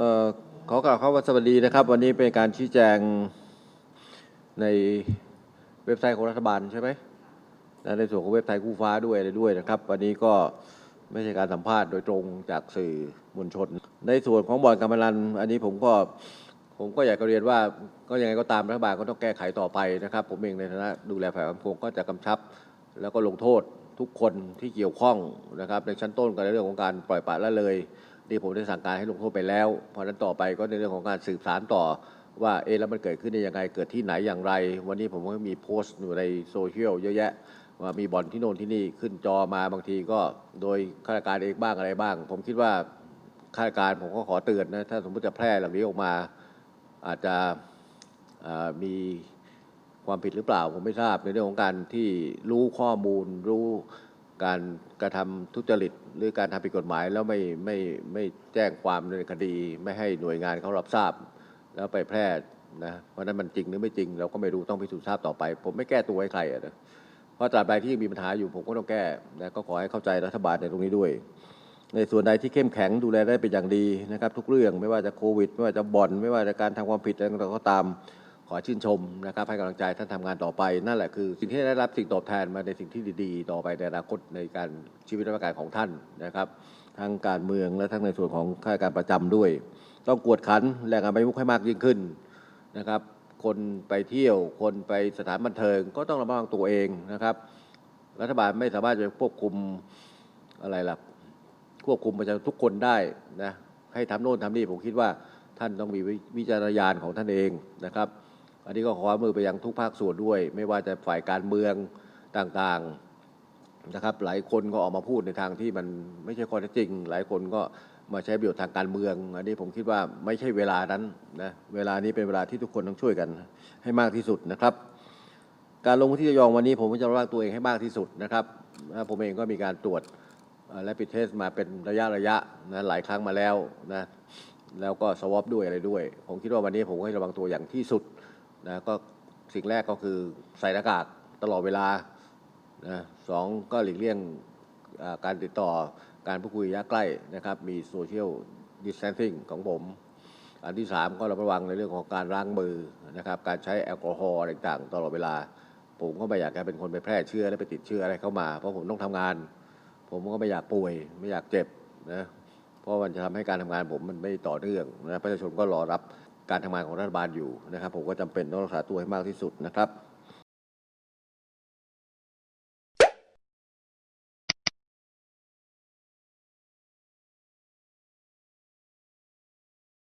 อ่อขอกล่าวคำว่าสวัสดีนะครับ วันนี้เป็นการชี้แจงในเว็บไซต์ของรัฐบาลใช่ไหมและในส่วนของเว็บไซต์กู้ฟ้าด้วยอะไรด้วยนะครับ วันนี้ก็ไม่ใช่การสัมภาษณ์โดยตรงจากสื่อมวลชน ในส่วนของบ่อนการพนันอันนี้ผมก็ผมก็อยากจะเรียนว่าก็ยังไงก็ตามรัฐบาลก็ต้องแก้ไขต่อไปนะครับ ผมเองในฐานะดูแลฝ่ายความมั่นคงก็จะกำชับ แล้วก็ลงโทษทุกคนที่เกี่ยวข้องนะครับ ในชั้นต้นก็ในเรื่องของการปล่อยปละละเลย ที่ผมได้สั่งการให้ลงโทษไปแล้ว เพราะนั้นต่อไปก็ในเรื่องของการสืบสารต่อว่าเอะแล้วมันเกิดขึ้นได้ยังไงเกิดที่ไหนอย่างไร วันนี้ผมก็มีโพสต์อยู่ในโซเชียลเยอะแยะว่ามีบ่อนที่โน่นที่นี่ขึ้นจอมาบางทีก็โดยข้าราชการเองบ้างอะไรบ้าง ผมคิดว่าข้าราชการผมก็ขอเตือนนะถ้าสมมติจะแพร่เหล่านี้ออกมา อาจจะมีความผิดหรือเปล่า ผมไม่ทราบในเรื่องของการที่รู้ข้อมูลรู้ การกระทำทุจริต หรือการทำผิดกฎหมายแล้วไม่ไม่ไม่แจ้งความในคดี ไม่ให้หน่วยงานเขารับทราบ แล้วไปแพร่นะเพราะนั้นมันจริงหรือไม่จริง เราก็ไม่รู้ต้องพิสูจน์ทราบต่อไป ผมไม่แก้ตัวให้ใครนะเพราะตราบใดที่ยังมีปัญหาอยู่ผมก็ต้องแก้นะก็ขอให้เข้าใจรัฐบาลในตรงนี้ด้วย ในส่วนใดที่เข้มแข็งดูแลได้เป็นอย่างดีนะครับ ทุกเรื่องไม่ว่าจะโควิด ไม่ว่าจะบ่อนไม่ว่าจะการทำความผิดอะไรก็ตาม ขอชื่นชมนะครับให้กำลังใจท่านทำงานต่อไป นั่นแหละคือ สิ่งที่ได้รับสิ่งตอบแทนมาในสิ่งที่ดีๆ ต่อไปในอนาคตในการชีวิตราชการของท่านนะครับ ทั้งการเมืองและทั้งในส่วนของข้าราชการประจำด้วย ต้องกวดขันแรงงานไปมุกให้มากยิ่งขึ้นนะครับ คนไปเที่ยวคนไปสถานบันเทิงก็ต้องระมัดระวังตัวเองนะครับ รัฐบาลไม่สามารถจะควบคุมอะไรล่ะควบคุมประชาชนทุกคนได้นะให้ทำโน่นทำนี่ผมคิดว่าท่านต้องมีวิวิจารณญาณของท่านเองนะครับ อันนี้ก็ขอความมือไปยังทุกภาคส่วนด้วย ไม่ว่าจะฝ่ายการเมืองต่างๆนะครับ หลายคนก็ออกมาพูดในทางที่มันไม่ใช่ข้อเท็จจริง หลายคนก็มาใช้ประโยชน์ทางการเมือง อันนี้ผมคิดว่าไม่ใช่เวลานั้นนะเวลานี้เป็นเวลาที่ทุกคนต้องช่วยกันให้มากที่สุดนะครับ การลงพื้นที่ระยองวันนี้ผมก็จะระวังตัวเองให้มากที่สุดนะครับผมเองก็มีการตรวจและปิดเทสมาเป็นระยะระยะนะหลายครั้งมาแล้วนะแล้วก็สวอปด้วยอะไรด้วย ผมคิดว่าวันนี้ผมก็ให้ระวังตัวอย่างที่สุด นะก็สิ่งแรกก็คือใส่หน้ากากตลอดเวลานะสองก็หลีกเลี่ยงการติดต่อการพูดคุยระยะใกล้นะครับมีโซเชียลดิส a ทนซิ่งของผม อันที่สามก็ระมัดระวังในเรื่องของการล้างมือนะครับการใช้แอลกอฮอล์อะไรต่างๆ ตลอดเวลา ผมก็ไม่อยากจะเป็นคนไปแพร่เชื้อและไปติดเชื้ออะไรเข้ามา เพราะผมต้องทำงาน ผมก็ไม่อยากป่วย ไม่อยากเจ็บนะเพราะมันจะทำให้การทำงานผมมันไม่ต่อเนื่องนะประชาชนก็รอรับ การทำงานของรัฐบาลอยู่นะครับ ผมก็จำเป็นต้องรักษาตัวให้มากที่สุดนะครับ